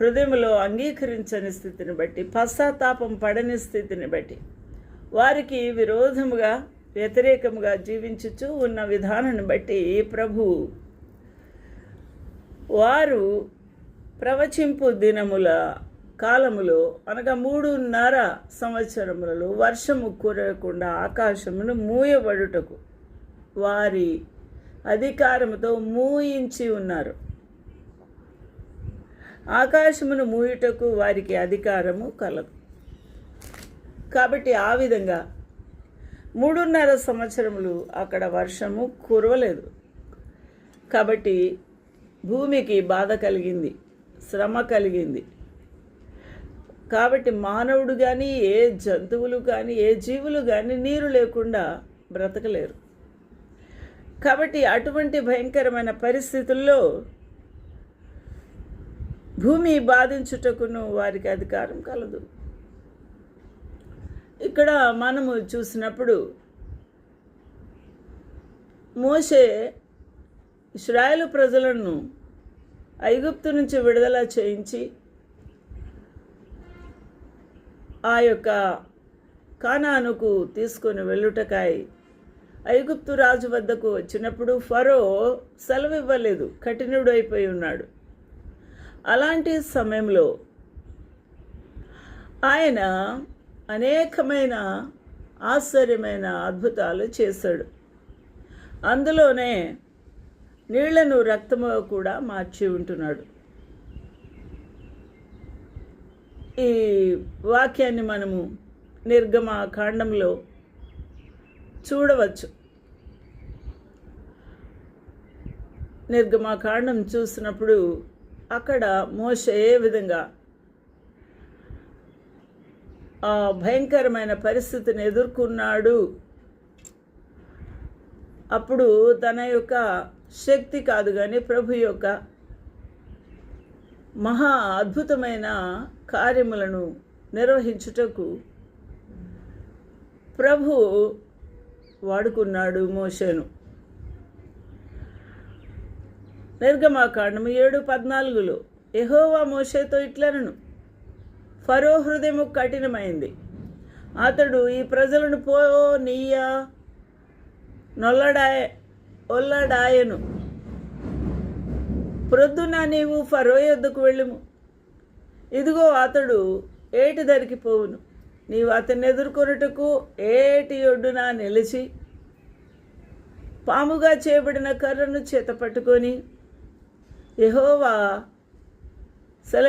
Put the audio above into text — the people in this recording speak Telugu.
హృదయంలో అంగీకరించని స్థితిని బట్టి పశ్చాత్తాపం పడని స్థితిని బట్టి వారికి విరోధముగా వ్యతిరేకముగా జీవించుచు ఉన్న విధానాన్ని బట్టి ప్రభు వారు ప్రవచింపు దినముల కాలములో అనగా మూడున్నర సంవత్సరములలో వర్షము కురకుండా ఆకాశమును మూయబడుటకు వారి అధికారముతో మూయించి ఉన్నారు. ఆకాశమును మూయుటకు వారికి అధికారము కలదు. కాబట్టి ఆ విధంగా మూడున్నర సంవత్సరములు అక్కడ వర్షము కురవలేదు. కాబట్టి భూమికి బాధ కలిగింది శ్రమ కలిగింది. కాబట్టి మానవుడు కానీ ఏ జంతువులు కానీ ఏ జీవులు కానీ నీరు లేకుండా బ్రతకలేరు. కాబట్టి అటువంటి భయంకరమైన పరిస్థితుల్లో భూమి బాధించుటకును వారికి అధికారం కలదు. ఇక్కడ మనము చూసినప్పుడు మోషే ఇస్రాయేలు ప్రజలను ఐగుప్తు నుంచి విడుదల చేయించి ఆ యొక్క కానానుకు తీసుకొని వెళ్ళుటకాయ ఐగుప్తు రాజు వద్దకు వచ్చినప్పుడు ఫరో సెలవు ఇవ్వలేదు కఠినుడైపోయి ఉన్నాడు. అలాంటి సమయంలో ఆయన అనేకమైన ఆశ్చర్యమైన అద్భుతాలు చేశాడు. అందులోనే నీళ్ళను రక్తము కూడా మార్చి ఉంటున్నాడు. ఈ వాక్యాన్ని మనము నిర్గమ కాండంలో చూడవచ్చు. నిర్గమాకాండం చూసినప్పుడు అక్కడ మోసే ఏ విధంగా ఆ భయంకరమైన పరిస్థితిని ఎదుర్కొన్నాడు? అప్పుడు తన యొక్క శక్తి కాదు కానీ ప్రభు యొక్క మహా అద్భుతమైన కార్యములను నిర్వహించుటకు ప్రభు వాడుకున్నాడు మోషను. నిర్గమాకాండము ఏడు పద్నాలుగులో ఎహోవా మోషేతో ఇట్లనను. ఫరో హృదయము కఠినమైంది. అతడు ఈ ప్రజలను పో నీయ నొల్లడాయ ఒల్లడాయను. ప్రొద్దున నీవు ఫరో యొద్దకు వెళ్ళుము. ఇదిగో అతడు ఏటి ధరికి పోవును. నీవు అతన్ని ఎదుర్కొనుటకు ఏటి ఒడ్డున నిలిచి పాముగా చేయబడిన కర్రను చేత పట్టుకొని యహోవా